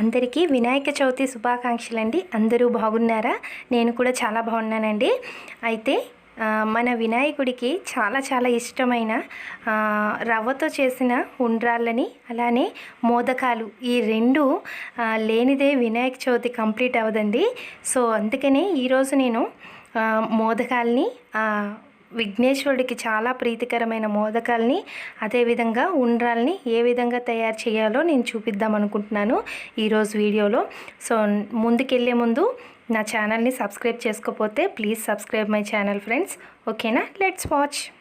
అందరికీ వినాయక చవితి శుభాకాంక్షలు అండి అందరూ బాగున్నారా? నేను కూడా చాలా బాగున్నానండి. అయితే మన వినాయకుడికి చాలా చాలా ఇష్టమైన రవ్వతో చేసిన ఉండ్రాళ్ళని అలానే మోదకాలు ఈ రెండు లేనిదే వినాయక చవితి కంప్లీట్ అవ్వదండి. సో అందుకనే ఈరోజు నేను మోదకాలని మోదకాల్ని విఘ్నేశ్వరుడికి చాలా ప్రీతికరమైన మోదకాల్ని అదేవిధంగా ఉండ్రాల్ని ఏ విధంగా తయారు చేయాలో నేను చూపిద్దాం అనుకుంటున్నాను ఈరోజు వీడియోలో. సో ముందుకెళ్ళే ముందు నా ఛానల్ని సబ్స్క్రైబ్ చేసుకోకపోతే please subscribe my channel friends. ఓకేనా? Let's watch.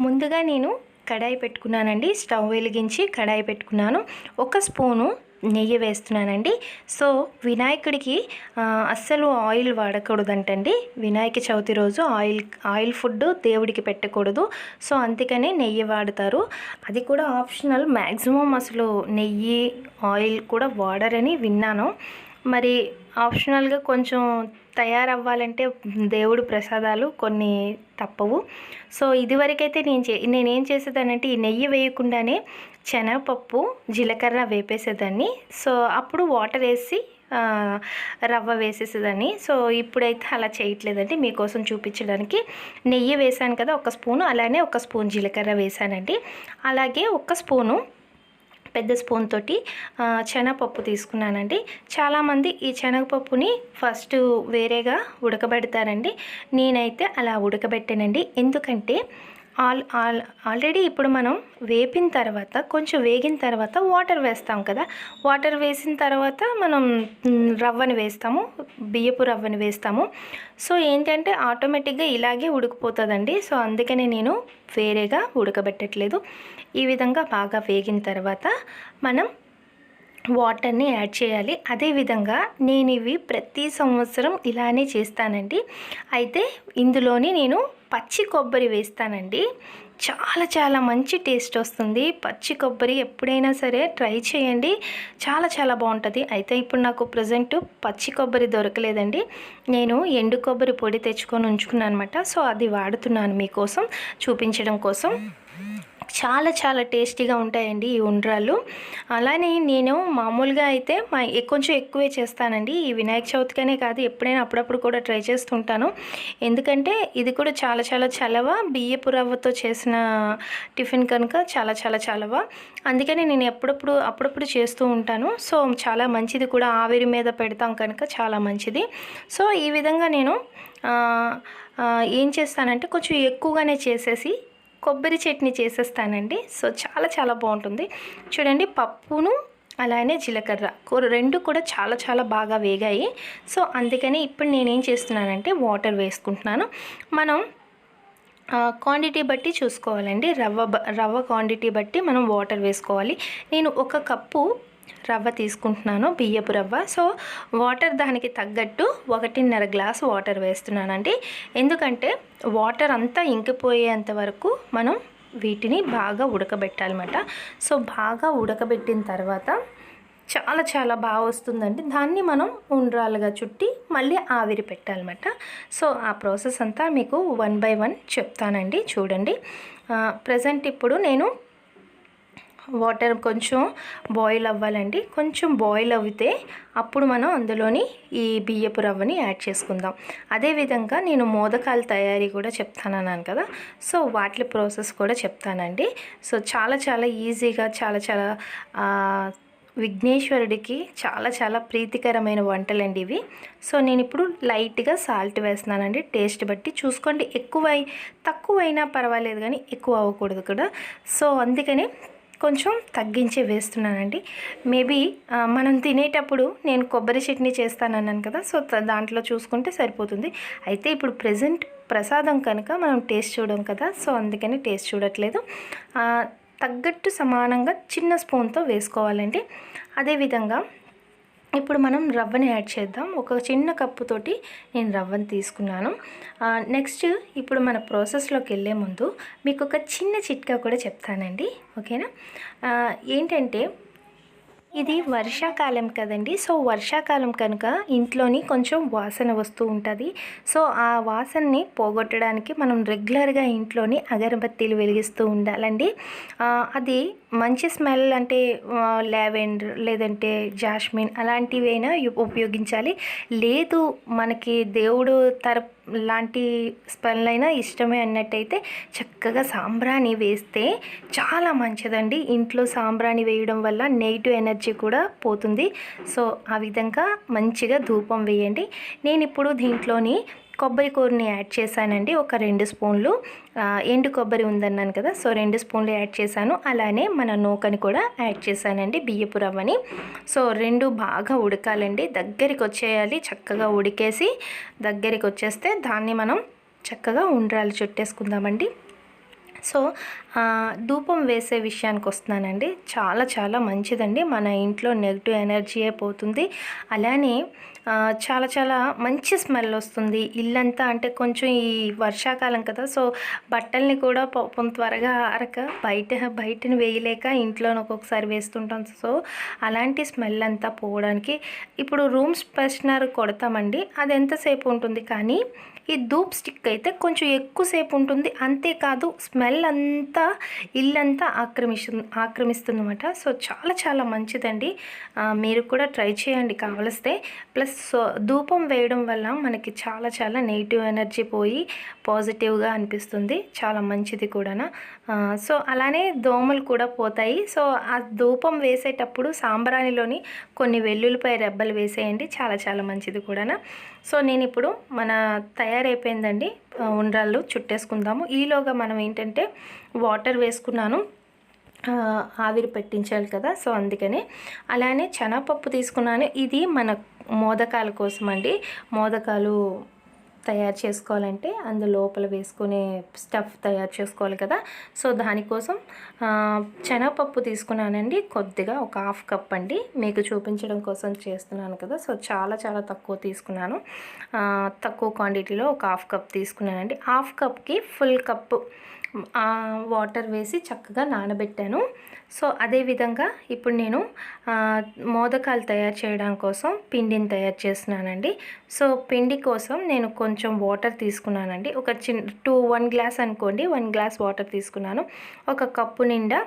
ముందుగా నేను కడాయి పెట్టుకున్నానండి. స్టవ్ వెలిగించి కడాయి పెట్టుకున్నాను. ఒక స్పూను నెయ్యి వేస్తున్నానండి. సో వినాయకుడికి అస్సలు ఆయిల్ వాడకూడదంటండి. వినాయక చవితి రోజు ఆయిల్ ఆయిల్ ఫుడ్ దేవుడికి పెట్టకూడదు. సో అందుకనే నెయ్యి వాడతారు. అది కూడా ఆప్షనల్. మ్యాక్సిమం అసలు నెయ్యి ఆయిల్ కూడా వాడరని విన్నాను. మరి ఆప్షనల్గా కొంచెం తయారవ్వాలంటే దేవుడు ప్రసాదాలు కొన్ని తప్పవు. సో ఇదివరకైతే నేను చే నేనేం చేసేదానంటే ఈ నెయ్యి వేయకుండానే శనగపప్పు జీలకర్ర వేపేసేదాన్ని. సో అప్పుడు వాటర్ వేసి రవ్వ వేసేసేదాన్ని. సో ఇప్పుడైతే అలా చేయట్లేదండి. మీకోసం చూపించడానికి నెయ్యి వేసాను కదా ఒక స్పూను. అలానే ఒక స్పూన్ జీలకర్ర వేసానండి. అలాగే ఒక స్పూను పెద్ద స్పూన్ తోటి శనగపప్పు తీసుకున్నానండి. చాలామంది ఈ శనగపప్పుని ఫస్ట్ వేరేగా ఉడకబెడతారండి. నేనైతే అలా ఉడకబెట్టానండి. ఎందుకంటే ఆల్ ఆల్ ఆల్రెడీ ఇప్పుడు మనం వేపిన తర్వాత కొంచెం వేగిన తర్వాత వాటర్ వేస్తాం కదా. వాటర్ వేసిన తర్వాత మనం రవ్వని వేస్తాము బియ్యపు రవ్వని వేస్తాము. సో ఏంటంటే ఆటోమేటిక్గా ఇలాగే ఉడికిపోతుందండి. సో అందుకనే నేను వేరేగా ఉడకబెట్టట్లేదు. ఈ విధంగా బాగా వేగిన తర్వాత మనం వాటర్ని యాడ్ చేయాలి. అదేవిధంగా నేను ఇవి ప్రతి సంవత్సరం ఇలానే చేస్తానండి. అయితే ఇందులోని నేను పచ్చి కొబ్బరి వేస్తానండి. చాలా చాలా మంచి టేస్ట్ వస్తుంది. పచ్చి కొబ్బరి ఎప్పుడైనా సరే ట్రై చేయండి. చాలా చాలా బాగుంటుంది. అయితే ఇప్పుడు నాకు ప్రజెంట్ పచ్చి కొబ్బరి దొరకలేదండి. నేను ఎండు కొబ్బరి పొడి తెచ్చుకొని ఉంచుకున్నాను అనమాట సో అది వాడుతున్నాను మీకోసం చూపించడం కోసం. చాలా చాలా టేస్టీగా ఉంటాయండి ఈ ఉండ్రాళ్ళు. అలానే నేను మామూలుగా అయితే మా కొంచెం ఎక్కువే చేస్తానండి. ఈ వినాయక చవితికనే కాదు ఎప్పుడైనా అప్పుడప్పుడు కూడా ట్రై చేస్తుంటాను. ఎందుకంటే ఇది కూడా చాలా చాలా చలవ. బియ్యపు రవ్వతో చేసిన టిఫిన్ కనుక చాలా చాలా చలవ. అందుకని నేను ఎప్పుడప్పుడు అప్పుడప్పుడు చేస్తూ ఉంటాను. సో చాలా మంచిది కూడా ఆవిరి మీద పెడతాం కనుక చాలా మంచిది. సో ఈ విధంగా నేను ఏం చేస్తానంటే కొంచెం ఎక్కువగానే చేసేసి కొబ్బరి చట్నీ చేసేస్తానండి. సో చాలా చాలా బాగుంటుంది. చూడండి పప్పును అలానే జీలకర్ర కూర రెండు కూడా చాలా చాలా బాగా వేగాయి. సో అందుకని ఇప్పుడు నేనేం చేస్తున్నానంటే వాటర్ వేసుకుంటున్నాను. మనం క్వాంటిటీ బట్టి చూసుకోవాలండి. రవ్వ బ- రవ్వ క్వాంటిటీ బట్టి మనం వాటర్ వేసుకోవాలి. నేను ఒక కప్పు రవ్వ తీసుకుంటున్నాను బియ్యపు రవ్వ. సో వాటర్ దానికి తగ్గట్టు ఒకటిన్నర గ్లాస్ వాటర్ వేస్తున్నానండి. ఎందుకంటే వాటర్ అంతా ఇంకిపోయేంత వరకు మనం వీటిని బాగా ఉడకబెట్టాలన్నమాట. సో బాగా ఉడకబెట్టిన తర్వాత చాలా చాలా బాగా వస్తుందండి. దాన్ని మనం ఉండ్రాలుగా చుట్టి మళ్ళీ ఆవిరి పెట్టాలన్నమాట. సో ఆ ప్రాసెస్ అంతా మీకు వన్ బై వన్ చెప్తానండి. చూడండి. ప్రజెంట్ ఇప్పుడు నేను వాటర్ కొంచెం బాయిల్ అవ్వాలండి. కొంచెం బాయిల్ అవితే అప్పుడు మనం అందులోని ఈ బియ్యపు రవ్వని యాడ్ చేసుకుందాం. అదేవిధంగా నేను మోదకాల తయారీ కూడా చెప్తానన్నాను కదా. సో వాటి ప్రాసెస్ కూడా చెప్తానండి. సో చాలా చాలా ఈజీగా చాలా చాలా విఘ్నేశ్వరుడికి చాలా చాలా ప్రీతికరమైన వంటలండి ఇవి. సో నేను ఇప్పుడు లైట్గా సాల్ట్ వేస్తున్నానండి. టేస్ట్ బట్టి చూసుకోండి. ఎక్కువ తక్కువైనా పర్వాలేదు కానీ ఎక్కువ అవ్వకూడదు కూడా సో అందుకని కొంచెం తగ్గించి వేస్తున్నానండి. మేబీ మనం తినేటప్పుడు నేను కొబ్బరి చట్నీ చేస్తానన్నాను కదా సో దాంట్లో చూసుకుంటే సరిపోతుంది. అయితే ఇప్పుడు ప్రజెంట్ ప్రసాదం కనుక మనం టేస్ట్ చూడడం కదా సో అందుకని టేస్ట్ చూడట్లేదు. తగ్గట్టు సమానంగా చిన్న స్పూన్తో వేసుకోవాలండి. అదేవిధంగా ఇప్పుడు మనం రవ్వని యాడ్ చేద్దాం. ఒక చిన్న కప్పుతోటి నేను రవ్వని తీసుకున్నాను. నెక్స్ట్ ఇప్పుడు మన ప్రాసెస్లోకి వెళ్ళే ముందు మీకు ఒక చిన్న చిట్కా కూడా చెప్తానండి. ఓకేనా? ఏంటంటే ఇది వర్షాకాలం కదండి. సో వర్షాకాలం కనుక ఇంట్లోని కొంచెం వాసన వస్తూ ఉంటుంది. సో ఆ వాసనని పోగొట్టడానికి మనం రెగ్యులర్గా ఇంట్లోని అగరబత్తీలు వెలిగిస్తూ ఉండాలండి. అది మంచి స్మెల్ అంటే లావెండర్ లేదంటే జాస్మిన్ అలాంటివైనా ఉపయోగించాలి. లేదు మనకి దేవుడు తరపు లాంటి స్మెల్ అయినా ఇష్టమే అన్నట్టయితే చక్కగా సాంబ్రాణి వేస్తే చాలా మంచిదండి. ఇంట్లో సాంబ్రాణి వేయడం వల్ల నెగిటివ్ ఎనర్జీ కూడా పోతుంది. సో ఆ విధంగా మంచిగా ధూపం వేయండి. నేను ఇప్పుడు దీంట్లోని కొబ్బరి కూరని యాడ్ చేశానండి. ఒక రెండు స్పూన్లు. ఎండు కొబ్బరి ఉందన్నాను కదా సో రెండు స్పూన్లు యాడ్ చేశాను. అలానే మన నూకని కూడా యాడ్ చేశానండి బియ్యపు రవ్వని. సో రెండు బాగా ఉడకాలండి. దగ్గరికి వచ్చేయాలి చక్కగా ఉడికేసి దగ్గరికి వచ్చేస్తే దాన్ని మనం చక్కగా ఉండ్రాలు చుట్టేసుకుందామండి. సో ధూపం వేసే విషయానికి వస్తున్నానండి. చాలా చాలా మంచిదండి. మన ఇంట్లో నెగిటివ్ ఎనర్జీయే పోతుంది. అలానే చాలా చాలా మంచి స్మెల్ వస్తుంది. ఇల్లంతా అంటే కొంచెం ఈ వర్షాకాలం కదా సో బట్టల్ని కూడా పాపం త్వరగా ఆరక బయట బయటని వేయలేక ఇంట్లో ఒక్కొక్కసారి వేస్తుంటాం. సో అలాంటి స్మెల్ అంతా పోవడానికి ఇప్పుడు రూమ్ ఫ్రెషనర్ కొడతామండి. అది ఎంతసేపు ఉంటుంది? కానీ ఈ ధూప్ స్టిక్ అయితే కొంచెం ఎక్కువసేపు ఉంటుంది. అంతేకాదు స్మెల్ అంతా ఇల్లంతా ఆక్రమిస్తుంది అన్నమాట సో చాలా చాలా మంచిదండి. మీరు కూడా ట్రై చేయండి కావలిస్తే. ప్లస్ సో ధూపం వేయడం వల్ల మనకి చాలా చాలా నెగిటివ్ ఎనర్జీ పోయి పాజిటివ్గా అనిపిస్తుంది. చాలా మంచిది కూడా సో అలానే దోమలు కూడా పోతాయి. సో ఆ ధూపం వేసేటప్పుడు సాంబ్రాణిలోని కొన్ని వెల్లుల్లిపై రెబ్బలు వేసేయండి. చాలా చాలా మంచిది కూడా సో నేను ఇప్పుడు మన తయారైపోయిందండి. ఉండ్రాళ్ళు చుట్టేసుకుందాము. ఈలోగా మనం ఏంటంటే వాటర్ వేసుకున్నాను. ఆవిరి పెట్టించాలి కదా. సో అందుకని అలానే శనగపప్పు తీసుకున్నాను. ఇది మన మోదకాల కోసం అండి మోదకాలు తయారు చేసుకోవాలంటే అందు లోపల వేసుకునే స్టఫ్ తయారు చేసుకోవాలి కదా. సో దానికోసం శనగపప్పు తీసుకున్నానండి. కొద్దిగా ఒక హాఫ్ కప్ అండి. మీకు చూపించడం కోసం చేస్తున్నాను కదా. సో చాలా చాలా తక్కువ తీసుకున్నాను. తక్కువ క్వాంటిటీలో ఒక హాఫ్ కప్ తీసుకున్నానండి. హాఫ్ కప్కి ఫుల్ కప్పు వాటర్ వేసి చక్కగా నానబెట్టాను. సో అదేవిధంగా ఇప్పుడు నేను మోదకాలు తయారు చేయడం కోసం పిండిని తయారు చేస్తున్నానండి. సో పిండి కోసం నేను కొంచెం వాటర్ తీసుకున్నానండి. ఒక చిన్న టూ వన్ గ్లాస్ అనుకోండి వన్ గ్లాస్ వాటర్ తీసుకున్నాను. ఒక కప్పు నిండా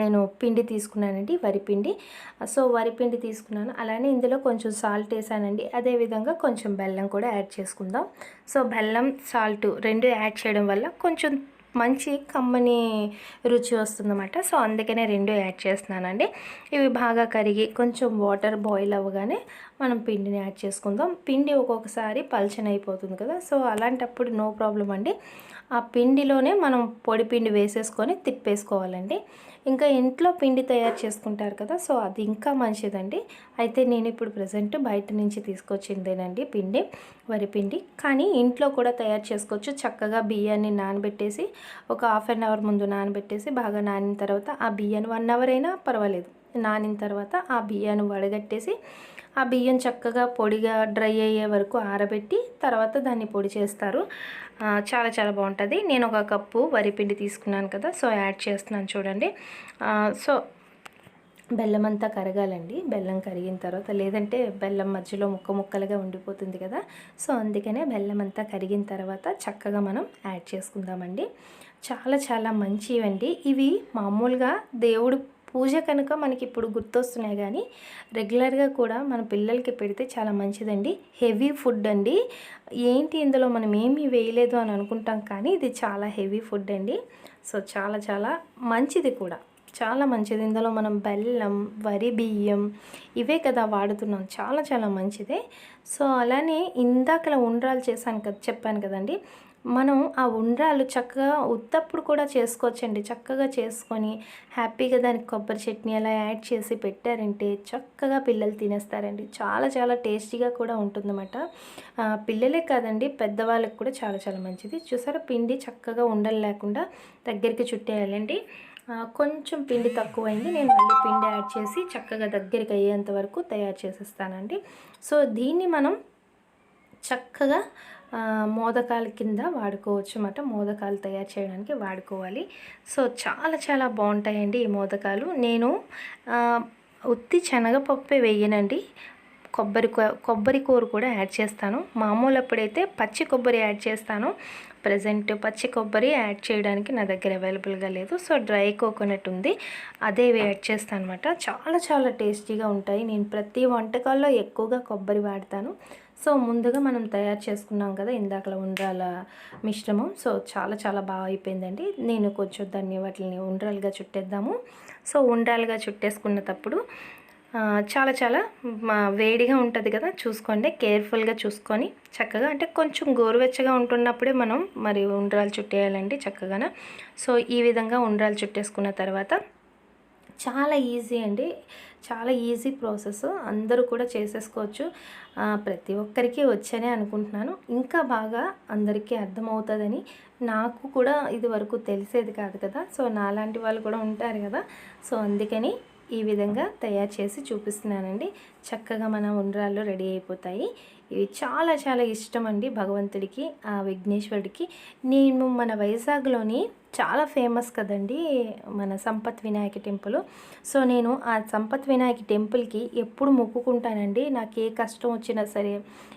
నేను పిండి తీసుకున్నానండి వరిపిండి సో వరిపిండి తీసుకున్నాను. అలానే ఇందులో కొంచెం సాల్ట్ వేసానండి. అదేవిధంగా కొంచెం బెల్లం కూడా యాడ్ చేసుకుందాం. సో బెల్లం సాల్ట్ రెండు యాడ్ చేయడం వల్ల కొంచెం మంచి కమ్మని రుచి వస్తుందన్నమాట. సో అందుకనే రెండు యాడ్ చేస్తున్నానండి. ఇవి బాగా కరిగి కొంచెం వాటర్ బాయిల్ అవ్వగానే మనం పిండిని యాడ్ చేసుకుందాం. పిండి ఒక్కొక్కసారి పల్చన అయిపోతుంది కదా. సో అలాంటప్పుడు నో ప్రాబ్లం అండి. ఆ పిండిలోనే మనం పొడి పిండి వేసేసుకొని తిప్పేసుకోవాలండి. ఇంకా ఇంట్లో పిండి తయారు చేసుకుంటారు కదా. సో అది ఇంకా మంచిదండి. అయితే నేను ఇప్పుడు ప్రజెంట్ బయట నుంచి తీసుకొచ్చిందేనండి పిండి వరి పిండి. కానీ ఇంట్లో కూడా తయారు చేసుకోవచ్చు. చక్కగా బియ్యాన్ని నానబెట్టేసి ఒక హాఫ్ అన్ అవర్ ముందు నానబెట్టేసి బాగా నానిన తర్వాత ఆ బియ్యాన్ని వన్ అవర్ అయినా పర్వాలేదు. నానిన తర్వాత ఆ బియ్యాన్ని వడగట్టేసి ఆ బియ్యం చక్కగా పొడిగా డ్రై అయ్యే వరకు ఆరబెట్టి తర్వాత దాన్ని పొడి చేస్తారు. చాలా చాలా బాగుంటుంది. నేను ఒక కప్పు వరిపిండి తీసుకున్నాను కదా సో యాడ్ చేస్తున్నాను చూడండి. సో బెల్లం అంతా కరగాలండి. బెల్లం కరిగిన తర్వాత లేదంటే బెల్లం మధ్యలో ముక్క ముక్కలుగా ఉండిపోతుంది కదా సో అందుకనే బెల్లం అంతా కరిగిన తర్వాత చక్కగా మనం యాడ్ చేసుకుందామండి. చాలా చాలా మంచివండి. ఇవి మామూలుగా దేవుడు పూజ కనుక మనకి ఇప్పుడు గుర్తొస్తున్నాయి కానీ రెగ్యులర్గా కూడా మన పిల్లలకి పెడితే చాలా మంచిదండి. హెవీ ఫుడ్ అండి. ఏంటి ఇందులో మనం ఏమీ వేయలేదు అని అనుకుంటాం కానీ ఇది చాలా హెవీ ఫుడ్ అండి. సో చాలా చాలా మంచిది కూడా. చాలా మంచిది. ఇందులో మనం బెల్లం వరి బియ్యం ఇవే కదా వాడుతున్నాం. చాలా చాలా మంచిదే. సో అలానే ఇందాకలా ఉండ్రాలు చేశాను కదా చెప్పాను కదండి. మనం ఆ ఉండ్రాలు చక్కగా ఉత్తప్పుడు కూడా చేసుకోవచ్చండి. చక్కగా చేసుకొని హ్యాపీగా దానికి కొబ్బరి చట్నీ అలా యాడ్ చేసి పెట్టారంటే చక్కగా పిల్లలు తినేస్తారండి. చాలా చాలా టేస్టీగా కూడా ఉంటుందన్నమాట. పిల్లలే కాదండి పెద్దవాళ్ళకి కూడా చాలా చాలా మంచిది. చూసారా? పిండి చక్కగా ఉండలు లేకుండా దగ్గరికి చుట్టేయాలండి. కొంచెం పిండి తక్కువైంది. నేను మళ్ళీ పిండి యాడ్ చేసి చక్కగా దగ్గరికి అయ్యేంత వరకు తయారు చేసేస్తానండి. సో దీన్ని మనం చక్కగా మోదకాల కింద వాడుకోవచ్చు అన్నమాట మోదకాలు తయారు చేయడానికి వాడుకోవాలి. సో చాలా చాలా బాగుంటాయండి ఈ మోదకాలు. నేను ఉత్తి శనగపప్పే వేయనండి. కొబ్బరి కొబ్బరి కూర కూడా యాడ్ చేస్తాను. మామూలు అప్పుడైతే పచ్చి కొబ్బరి యాడ్ చేస్తాను. ప్రజెంట్ పచ్చి కొబ్బరి యాడ్ చేయడానికి నా దగ్గర అవైలబుల్గా లేదు. సో డ్రై కోకోనట్ ఉంది. అదే యాడ్ చేస్తాను అనమాట చాలా చాలా టేస్టీగా ఉంటాయి. నేను ప్రతి వంటకాల్లో ఎక్కువగా కొబ్బరి వాడతాను. సో ముందుగా మనం తయారు చేసుకున్నాం కదా ఇందాకలా ఉండ్రాల మిశ్రమం. సో చాలా చాలా బాగా అయిపోయిందండి. నేను కొంచెం దాన్ని వాటిని ఉండ్రాలుగా చుట్టేద్దాము. సో ఉండ్రాలుగా చుట్టేసుకున్నప్పుడు చాలా చాలా వేడిగా ఉంటుంది కదా చూసుకోండి కేర్ఫుల్గా చూసుకొని చక్కగా అంటే కొంచెం గోరువెచ్చగా ఉంటున్నప్పుడే మనం మరి ఉండ్రాలు చుట్టేయాలండి చక్కగా సో ఈ విధంగా ఉండ్రాలు చుట్టేసుకున్న తర్వాత చాలా ఈజీ అండి చాలా ఈజీ ప్రాసెస్ అందరూ కూడా చేసేసుకోవచ్చు. ప్రతి ఒక్కరికి వచ్చనే అనుకుంటున్నాను. ఇంకా బాగా అందరికీ అర్థమవుతుందని నాకు కూడా ఇది వరకు తెలిసేది కాదు కదా సో నాలాంటి వాళ్ళు కూడా ఉంటారు కదా సో అందుకని ఈ విధంగా తయారు చేసి చూపిస్తున్నానండి. చక్కగా మన ఉండ్రాళ్ళు రెడీ అయిపోతాయి. ఇవి చాలా చాలా ఇష్టం అండి భగవంతుడికి ఆ విఘ్నేశ్వరుడికి. నేను మన వైజాగ్లోని చాలా ఫేమస్ కదండి మన సంపత్ వినాయక టెంపుల్. సో నేను ఆ సంపత్ వినాయక టెంపుల్కి ఎప్పుడు మొక్కుకుంటానండి. నాకు ఏ కష్టం వచ్చినా సరే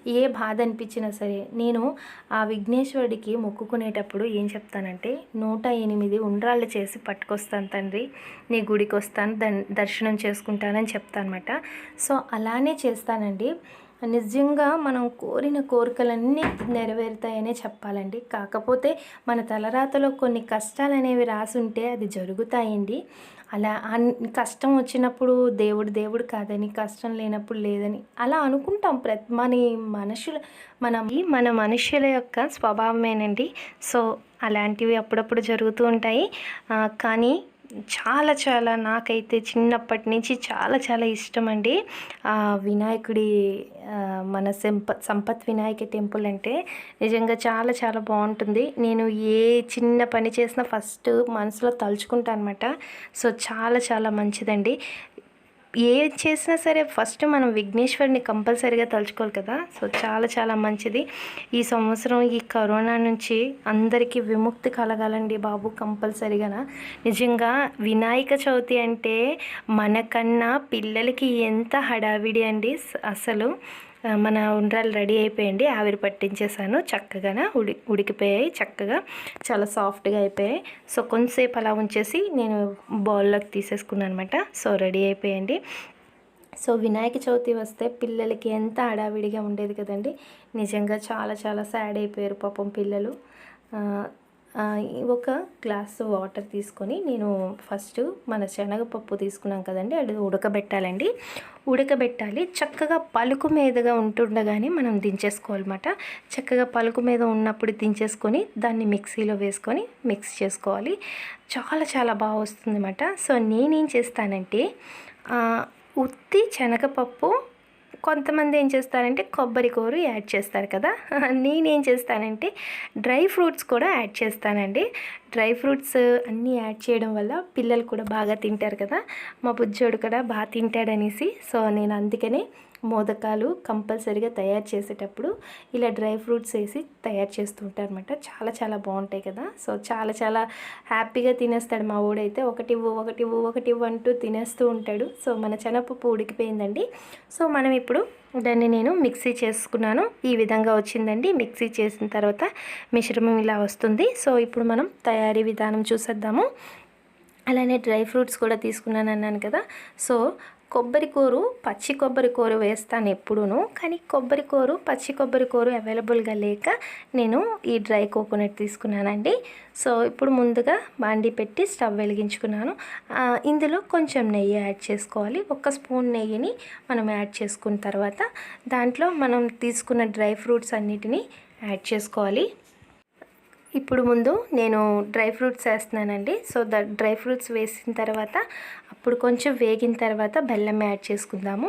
ఏ బాధ అనిపించినా సరే నేను ఆ విఘ్నేశ్వరుడికి మొక్కుకునేటప్పుడు ఏం చెప్తానంటే నూట ఎనిమిది ఉండ్రాళ్ళు చేసి పట్టుకొస్తాను తండ్రి. నీ గుడికి వస్తాను దన్ దర్శనం చేసుకుంటానని చెప్తానమాట. సో అలానే చేస్తానండి. నిజంగా మనం కోరిన కోరికలన్నీ నెరవేరుతాయనే చెప్పాలండి. కాకపోతే మన తలరాతలో కొన్ని కష్టాలు అనేవి రాసుంటే ఉంటే అది జరుగుతాయండి. అలా కష్టం వచ్చినప్పుడు దేవుడు దేవుడు కాదని కష్టం లేనప్పుడు లేదని అలా అనుకుంటాం. ప్రతి మన మనుషుల మన మన మనుషుల యొక్క స్వభావమేనండి. సో అలాంటివి అప్పుడప్పుడు జరుగుతూ ఉంటాయి. కానీ చాలా చాలా నాకైతే చిన్నప్పటి నుంచి చాలా చాలా ఇష్టం అండి వినాయకుడి మన సంప సంపత్ వినాయక టెంపుల్ అంటే నిజంగా చాలా చాలా బాగుంటుంది. నేను ఏ చిన్న పని చేసినా ఫస్ట్ మనసులో తలుచుకుంటాను అనమాట సో చాలా చాలా మంచిదండి. ఏ చేసినా సరే ఫస్ట్ మనం విఘ్నేశ్వరిని కంపల్సరీగా తలుచుకోవాలి కదా. సో చాలా చాలా మంచిది. ఈ సంవత్సరం ఈ కరోనా నుంచి అందరికీ విముక్తి కలగాలండి బాబు కంపల్సరీగా. నిజంగా వినాయక చవితి అంటే మనకన్నా పిల్లలకి ఎంత హడావిడి అండి అసలు. మన ఉండ్రాలు రెడీ అయిపోయండి. ఆవిరి పట్టించేసాను చక్కగా ఉడి ఉడికిపోయాయి. చక్కగా చాలా సాఫ్ట్గా అయిపోయాయి. సో కొంతసేపు అలా ఉంచేసి నేను బౌల్లోకి తీసేసుకున్నాను అనమాట సో రెడీ అయిపోయండి. సో వినాయక చవితి వస్తే పిల్లలకి ఎంత హడావిడిగా ఉండేది కదండి. నిజంగా చాలా చాలా సాడ్ అయిపోయారు పాపం పిల్లలు. ఒక గ్లాస్ వాటర్ తీసుకొని నేను ఫస్ట్ మన శనగపప్పు తీసుకున్నాం కదండి అది ఉడకబెట్టాలండి. ఉడకబెట్టాలి చక్కగా పలుకు మీదగా ఉంటుండగానే మనం దించేసుకోవాలన్నమాట. చక్కగా పలుకు మీద ఉన్నప్పుడు దించేసుకొని దాన్ని మిక్సీలో వేసుకొని మిక్స్ చేసుకోవాలి. చాలా చాలా బాగా వస్తుందన్నమాట. సో నేనేం చేస్తానంటే ఉత్తి శనగపప్పు కొంతమంది ఏం చేస్తారంటే కొబ్బరి కూర యాడ్ చేస్తారు కదా. నేనేం చేస్తానంటే డ్రై ఫ్రూట్స్ కూడా యాడ్ చేస్తానండి. డ్రై ఫ్రూట్స్ అన్నీ యాడ్ చేయడం వల్ల పిల్లలు కూడా బాగా తింటారు కదా. మా బుజ్జోడు కూడా బాగా తింటాడనేసి సో నేను అందుకనే మోదకాలు కంపల్సరీగా తయారు చేసేటప్పుడు ఇలా డ్రై ఫ్రూట్స్ వేసి తయారు చేస్తూ ఉంటారు అనమాట చాలా చాలా బాగుంటాయి కదా. సో చాలా చాలా హ్యాపీగా తినేస్తాడు మా ఊడైతే. ఒకటి ఇవ్వు ఒకటి ఇవ్వు ఒకటి ఇవ్వు అంటూ తినేస్తూ ఉంటాడు. సో మన శనగపప్పు ఉడికిపోయిందండి. సో మనం ఇప్పుడు దాన్ని నేను మిక్సీ చేసుకున్నాను. ఈ విధంగా వచ్చిందండి. మిక్సీ చేసిన తర్వాత మిశ్రమం ఇలా వస్తుంది. సో ఇప్పుడు మనం తయారీ విధానం చూసేద్దాము. అలానే డ్రై ఫ్రూట్స్ కూడా తీసుకున్నాను అన్నాను కదా. సో కొబ్బరి కూరు పచ్చి కొబ్బరి కూర వేస్తాను ఎప్పుడూను. కానీ కొబ్బరి కూరు పచ్చి కొబ్బరి కూర అవైలబుల్గా లేక నేను ఈ డ్రై కోకోనట్ తీసుకున్నానండి. సో ఇప్పుడు ముందుగా బాండి పెట్టి స్టవ్ వెలిగించుకున్నాను. ఇందులో కొంచెం నెయ్యి యాడ్ చేసుకోవాలి. ఒక స్పూన్ నెయ్యిని మనం యాడ్ చేసుకున్న తర్వాత దాంట్లో మనం తీసుకున్న డ్రై ఫ్రూట్స్ అన్నిటినీ యాడ్ చేసుకోవాలి. ఇప్పుడు ముందు నేను డ్రై ఫ్రూట్స్ వేస్తున్నానండి. సో ద డ్రై ఫ్రూట్స్ వేసిన తర్వాత ఇప్పుడు కొంచెం వేగిన తర్వాత బెల్లం యాడ్ చేసుకుందాము.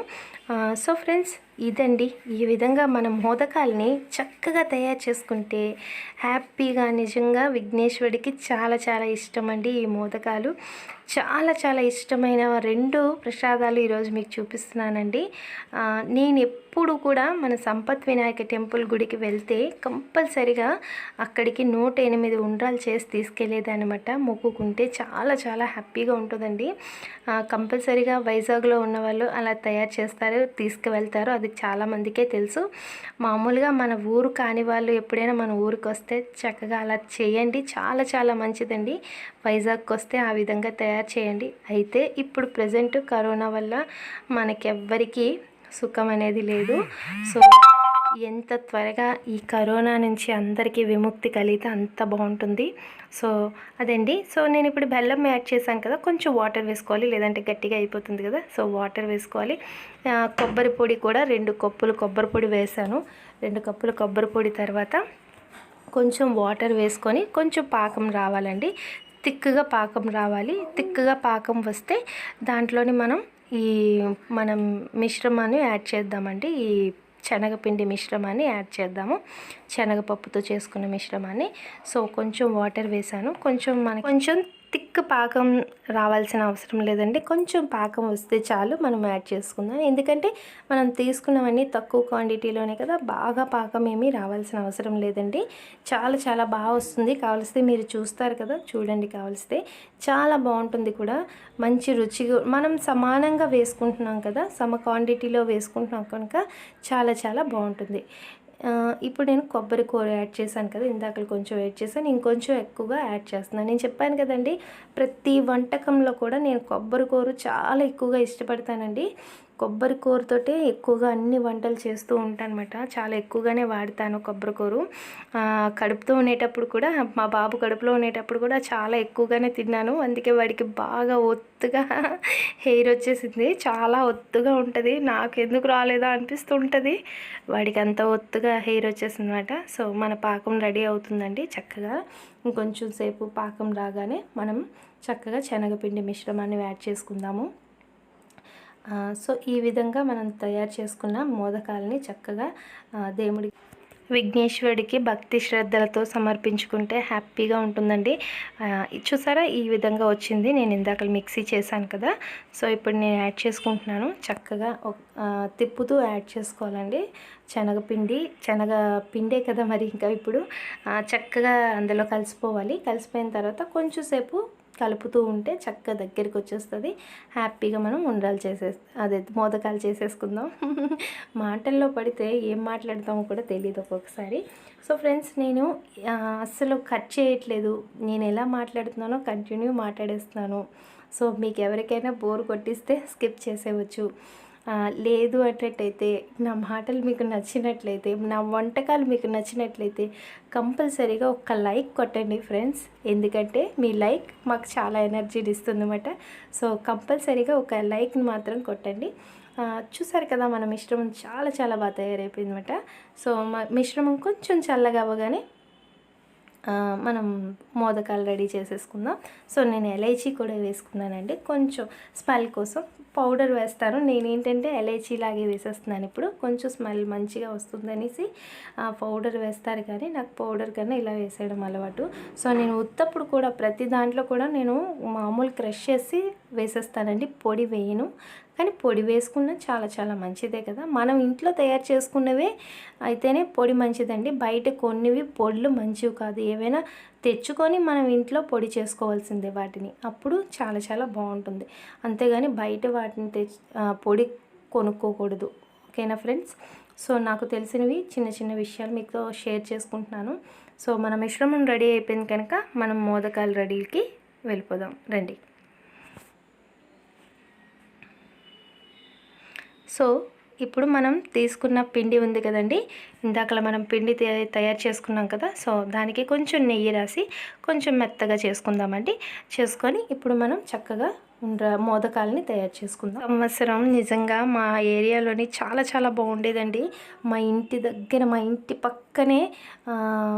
సో ఫ్రెండ్స్ ఇదండి. ఈ విధంగా మనం మోదకాల్ని చక్కగా తయారు చేసుకుంటే హ్యాపీగా నిజంగా విఘ్నేశ్వరుడికి చాలా చాలా ఇష్టం అండి ఈ మోదకాలు. చాలా చాలా ఇష్టమైన రెండు ప్రసాదాలు ఈరోజు మీకు చూపిస్తున్నానండి. నేను ఎప్పుడు కూడా మన సంపత్ వినాయక టెంపుల్ గుడికి వెళ్తే కంపల్సరిగా అక్కడికి నూట ఎనిమిది ఉండ్రాలు చేసి తీసుకెళ్ళేదనమాట మొక్కుకుంటే చాలా చాలా హ్యాపీగా ఉంటుందండి. కంపల్సరిగా వైజాగ్లో ఉన్న వాళ్ళు అలా తయారు చేస్తారు తీసుకువెళ్తారు. అది అది చాలామందికే తెలుసు. మామూలుగా మన ఊరు కాని వాళ్ళు ఎప్పుడైనా మన ఊరికి వస్తే చక్కగా అలా చేయండి. చాలా చాలా మంచిదండి. వైజాగ్కి వస్తే ఆ విధంగా తయారు చేయండి. అయితే ఇప్పుడు ప్రజెంట్ కరోనా వల్ల మనకెవ్వరికీ సుఖం అనేది లేదు. సో ఎంత త్వరగా ఈ కరోనా నుంచి అందరికీ విముక్తి కలిగితే అంత బాగుంటుంది. సో అదండి. సో నేను ఇప్పుడు బెల్లం యాడ్ చేశాను కదా కొంచెం వాటర్ వేసుకోవాలి లేదంటే గట్టిగా అయిపోతుంది కదా సో వాటర్ వేసుకోవాలి. కొబ్బరి పొడి కూడా రెండు కప్పులు కొబ్బరి పొడి వేసాను రెండు కప్పులు కొబ్బరి పొడి తర్వాత కొంచెం వాటర్ వేసుకొని కొంచెం పాకం రావాలండి. తిక్కుగా పాకం రావాలి. తిక్కుగా పాకం వస్తే దాంట్లోని మనం ఈ మనం మిశ్రమాన్ని యాడ్ చేద్దామండి. ఈ శనగపిండి మిశ్రమాన్ని యాడ్ చేద్దాము. శనగపప్పుతో చేసుకున్న మిశ్రమాన్ని. సో కొంచెం వాటర్ వేసాను. కొంచెం మనకి కొంచెం థిక్ పాకం రావాల్సిన అవసరం లేదండి. కొంచెం పాకం వస్తే చాలు మనం యాడ్ చేసుకుందాం. ఎందుకంటే మనం తీసుకున్నవన్నీ తక్కువ క్వాంటిటీలోనే కదా బాగా పాకం ఏమీ రావాల్సిన అవసరం లేదండి. చాలా చాలా బాగా వస్తుంది. కావలిస్తే మీరు చూస్తారు కదా చూడండి కావలిస్తే. చాలా బాగుంటుంది కూడా. మంచి రుచి మనం సమానంగా వేసుకుంటున్నాం కదా సమ క్వాంటిటీలో వేసుకుంటున్నాం కనుక చాలా చాలా బాగుంటుంది. ఇప్పుడు నేను కొబ్బరి కూర యాడ్ చేశాను కదా ఇందాక కొంచెం యాడ్ చేశాను ఇంకొంచెం ఎక్కువగా యాడ్ చేస్తున్నాను. నేను చెప్పాను కదండి ప్రతి వంటకంలో కూడా నేను కొబ్బరి కూర చాలా ఎక్కువగా ఇష్టపడతానండి. కొబ్బరి కూరతోటే ఎక్కువగా అన్ని వంటలు చేస్తూ ఉంటాను అనమాట చాలా ఎక్కువగానే వాడతాను కొబ్బరి కూర. కడుపుతో ఉండేటప్పుడు కూడా మా బాబు కడుపులో ఉండేటప్పుడు కూడా చాలా ఎక్కువగానే తిన్నాను. అందుకే వాడికి బాగా ఒత్తుగా హెయిర్ వచ్చేసింది. చాలా ఒత్తుగా ఉంటుంది. నాకు ఎందుకు రాలేదా అనిపిస్తుంటుంది. వాడికి అంత ఒత్తుగా హెయిర్ వచ్చేసింది అనమాట సో మన పాకం రెడీ అవుతుందండి చక్కగా. ఇంకొంచెం సేపు పాకం రాగానే మనం చక్కగా శనగపిండి మిశ్రమాన్ని యాడ్ చేసుకుందాము. సో ఈ విధంగా మనం తయారు చేసుకున్న మోదకాలని చక్కగా దేవుడి విఘ్నేశ్వరుడికి భక్తి శ్రద్ధలతో సమర్పించుకుంటే హ్యాపీగా ఉంటుందండి. ఇది చూసారా ఈ విధంగా వచ్చింది. నేను ఇందాక మిక్సీ చేశాను కదా సో ఇప్పుడు నేను యాడ్ చేసుకుంటున్నాను. చక్కగా తిప్పుతూ యాడ్ చేసుకోవాలండి. శనగపిండి శనగ పిండే కదా మరి ఇంకా ఇప్పుడు. చక్కగా అందులో కలిసిపోవాలి. కలిసిపోయిన తర్వాత కొంచెం సేపు కలుపుతూ ఉంటే చక్కగా దగ్గరికి వచ్చేస్తుంది. హ్యాపీగా మనం ఉండాలి చేసే అదే మోదకాలు చేసేసుకుందాం. మాటల్లో పడితే ఏం మాట్లాడతామో కూడా తెలియదు ఒక్కొక్కసారి. సో ఫ్రెండ్స్ నేను అస్సలు కట్ చేయట్లేదు. నేను ఎలా మాట్లాడుతున్నానో కంటిన్యూ మాట్లాడేస్తున్నాను. సో మీకు ఎవరికైనా బోర్ కొట్టిస్తే స్కిప్ చేసేవచ్చు లేదు అన్నట్టయితే నా మాటలు మీకు నచ్చినట్లయితే నా వంటకాలు మీకు నచ్చినట్లయితే కంపల్సరీగా ఒక్క లైక్ కొట్టండి ఫ్రెండ్స్. ఎందుకంటే మీ లైక్ మాకు చాలా ఎనర్జీని ఇస్తుందన్నమాట. సో కంపల్సరీగా ఒక లైక్ని మాత్రం కొట్టండి. చూసారు కదా మన మిశ్రమం చాలా చాలా బాగా తయారైపోయింది అనమాట సో మ- మిశ్రమం కొంచెం చల్లగా అవ్వగానే మనం మోదకాలు రెడీ చేసేసుకుందాం. సో నేను ఎలైచీ కూడా వేసుకున్నానండి. కొంచెం స్మెల్ కోసం పౌడర్ వేస్తాను. నేను ఏంటంటే ఎలైచీ లాగే వేసేస్తున్నాను ఇప్పుడు. కొంచెం స్మెల్ మంచిగా వస్తుందనేసి ఆ, పౌడర్ వేస్తారు కానీ నాకు పౌడర్ కన్నా ఇలా వేసేయడం అలవాటు. సో నేను ఉత్తప్పుడు కూడా ప్రతి దాంట్లో కూడా నేను మామూలు క్రష్ చేసి వేసేస్తానండి. పొడి వేయను. కానీ పొడి వేసుకున్న చాలా చాలా మంచిదే కదా. మనం ఇంట్లో తయారు చేసుకున్నవే అయితేనే పొడి మంచిదండి. బయట కొన్నివి పొడులు మంచివి కాదు. ఏవైనా తెచ్చుకొని మనం ఇంట్లో పొడి చేసుకోవాల్సిందే వాటిని. అప్పుడు చాలా చాలా బాగుంటుంది. అంతేగాని బయట వాటిని తెచ్చి పొడి కొనుక్కోకూడదు. ఓకేనా ఫ్రెండ్స్? సో నాకు తెలిసినవి చిన్న చిన్న విషయాలు మీతో షేర్ చేసుకుంటున్నాను. సో మన మిశ్రమం రెడీ అయిపోయింది కనుక మనం మోదకాలు రెడీకి వెళ్ళిపోదాం. రండి. సో ఇప్పుడు మనం తీసుకున్న పిండి ఉంది కదండి. ఇందాకలా మనం పిండి తయ- తయారు చేసుకున్నాం కదా. సో దానికి కొంచెం నెయ్యి రాసి కొంచెం మెత్తగా చేసుకుందామండి. చేసుకొని ఇప్పుడు మనం చక్కగా మోదకాలని తయారు చేసుకుందాం. సంవత్సరం నిజంగా మా ఏరియాలోని చాలా చాలా బాగుండేదండి. మా ఇంటి దగ్గర మా ఇంటి పక్కనే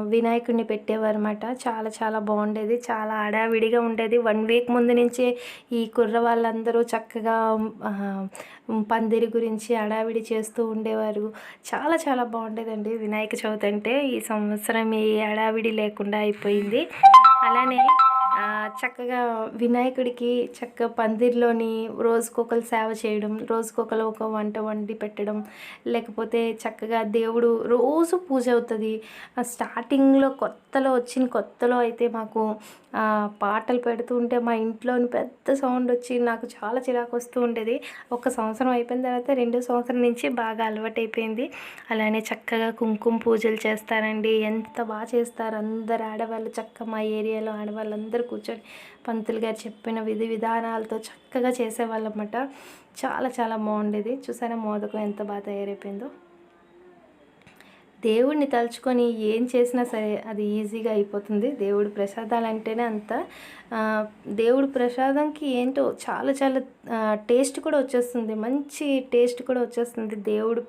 వినాయకుడిని పెట్టేవారు అనమాట చాలా చాలా బాగుండేది. చాలా అడావిడిగా ఉండేది. వన్ వీక్ ముందు నుంచే ఈ కుర్ర వాళ్ళందరూ చక్కగా పందిరి గురించి అడావిడి చేస్తూ ఉండేవారు. చాలా చాలా బాగుండేదండి వినాయక చవితి అంటే. ఈ సంవత్సరం ఏ అడావిడి లేకుండా అయిపోయింది. అలానే చక్కగా వినాయకుడికి చక్క పందిర్లోని రోజుకొకరు సేవ చేయడం రోజుకొకరు ఒక వంట వండి పెట్టడం లేకపోతే చక్కగా దేవుడు రోజు పూజ అవుతుంది. ఆ, స్టార్టింగ్లో కొత్తలో వచ్చిన కొత్తలో అయితే మాకు పాటలు పెడుతూ ఉంటే మా ఇంట్లోని పెద్ద సౌండ్ వచ్చి నాకు చాలా చిరాకు వస్తూ ఉండేది. ఒక సంవత్సరం అయిపోయిన తర్వాత రెండో సంవత్సరం నుంచి బాగా అలవాటైపోయింది. అలానే చక్కగా కుంకుమ పూజలు చేస్తారండి. ఎంత బాగా చేస్తారు అందరు ఆడవాళ్ళు చక్క మా ఏరియాలో ఆడవాళ్ళందరూ కూర్చొని పంతులు గారు చెప్పిన విధి విధానాలతో చక్కగా చేసేవాళ్ళమాట చాలా చాలా బాగుండేది. చూసారా మోదకం ఎంత బాగా తయారైపోయిందో. దేవుడిని తలుచుకొని ఏం చేసినా సరే అది ఈజీగా అయిపోతుంది. దేవుడి ప్రసాదాలు అంటేనే అంత. దేవుడు దేవుడి ప్రసాదంకి ఏంటో చాలా చాలా టేస్ట్ కూడా వచ్చేస్తుంది. మంచి టేస్ట్ కూడా వచ్చేస్తుంది. దేవుడు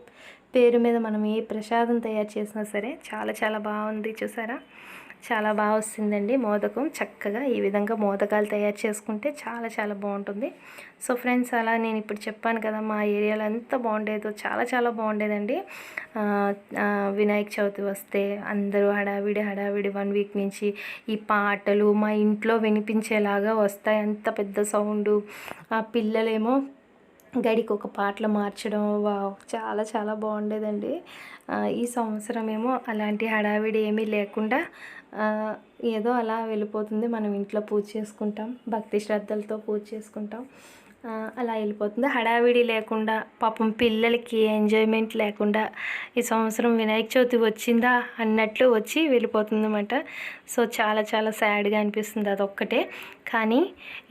పేరు మీద మనం ఏ ప్రసాదం తయారు చేసినా సరే. చాలా చాలా బాగుంది. చూసారా? చాలా బాగా వస్తుందండి మోదకం. చక్కగా ఈ విధంగా మోదకాలు తయారు చేసుకుంటే చాలా చాలా బాగుంటుంది. సో ఫ్రెండ్స్ అలా నేను ఇప్పుడు చెప్పాను కదా మా ఏరియాలో ఎంత బాగుండేదో చాలా చాలా బాగుండేదండి. వినాయక చవితి వస్తే అందరూ హడావిడి హడావిడి వన్ వీక్ నుంచి ఈ పాటలు మా ఇంట్లో వినిపించేలాగా వస్తాయి. అంత పెద్ద సౌండు. ఆ పిల్లలేమో గడికి ఒక పాటలు మార్చడం వావ్! చాలా చాలా బాగుండేదండి. ఈ సంవత్సరం ఏమో అలాంటి హడావిడి ఏమీ లేకుండా ఏదో అలా వెళ్ళిపోతుంది. మనం ఇంట్లో పూజ చేసుకుంటాం. భక్తి శ్రద్ధలతో పూజ చేసుకుంటాం. అలా వెళ్ళిపోతుంది. హడావిడి లేకుండా పాపం పిల్లలకి ఎంజాయ్మెంట్ లేకుండా ఈ సంవత్సరం వినాయక చవితి వచ్చిందా అన్నట్లు వచ్చి వెళ్ళిపోతుందన్నమాట. సో చాలా చాలా సాడ్గా అనిపిస్తుంది అదొక్కటే. కానీ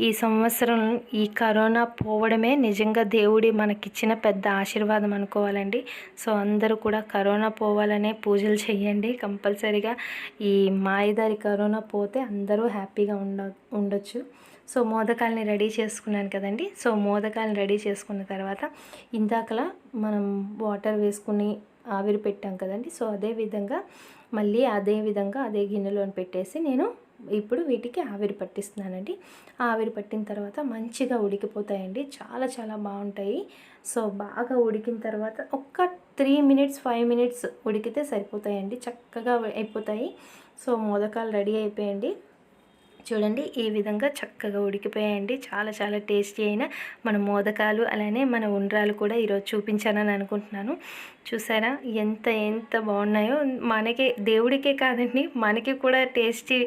ఈ సంవత్సరం ఈ కరోనా పోవడమే నిజంగా దేవుడి మనకిచ్చిన పెద్ద ఆశీర్వాదం అనుకోవాలండి. సో అందరూ కూడా కరోనా పోవాలనే పూజలు చేయండి కంపల్సరీగా ఈ మాయదారి కరోనా పోతే అందరూ హ్యాపీగా ఉండ ఉండొచ్చు. సో మోదకాలని రెడీ చేసుకున్నాను కదండి. సో మోదకాలను రెడీ చేసుకున్న తర్వాత ఇందాకలా మనం వాటర్ వేసుకుని ఆవిరి పెట్టాం కదండి. సో అదే విధంగా మళ్ళీ అదే విధంగా అదే గిన్నెలో పెట్టేసి నేను ఇప్పుడు వీటికి ఆవిరి పట్టిస్తున్నానండి. ఆవిరి పట్టిన తర్వాత మంచిగా ఉడికిపోతాయండి. చాలా చాలా బాగుంటాయి. సో బాగా ఉడికిన తర్వాత ఒక్క త్రీ మినిట్స్ ఫైవ్ మినిట్స్ ఉడికితే సరిపోతాయండి. చక్కగా అయిపోతాయి. సో మోదకాలు రెడీ అయిపోయండి చూడండి ఈ విధంగా చక్కగా ఉడికిపోయాయండి. చాలా చాలా టేస్టీ అయిన మన మోదకాలు అలానే మన ఉండ్రాలు కూడా ఈరోజు చూపించానని అనుకుంటున్నాను. చూసారా? ఎంత ఎంత బాగున్నాయో. మనకే దేవుడికే కాదండి మనకి కూడా టేస్టీ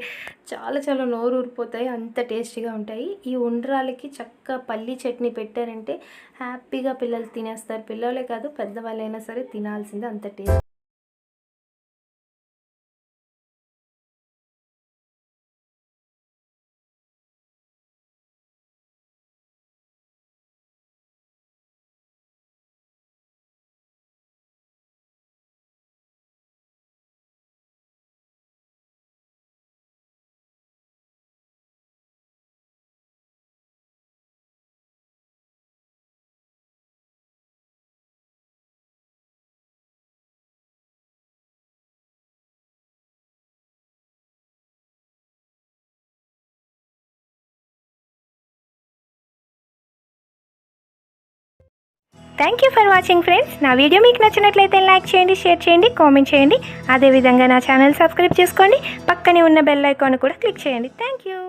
చాలా చాలా నోరు ఊరిపోతాయి. అంత టేస్టీగా ఉంటాయి. ఈ ఉండ్రాలకి చక్క పల్లి చట్నీ పెట్టారంటే హ్యాపీగా పిల్లలు తినేస్తారు. పిల్లలే కాదు పెద్దవాళ్ళైనా సరే తినాల్సిందే అంత taste. Thank you for watching friends నా వీడియో మీకు నచ్చినట్లయితే లైక్ చేయండి షేర్ చేయండి కామెంట్ చేయండి. అదేవిధంగా నా ఛానల్ సబ్స్క్రైబ్ చేసుకోండి. పక్కనే ఉన్న బెల్ ఐకాన్ కూడా క్లిక్ చేయండి. Thank you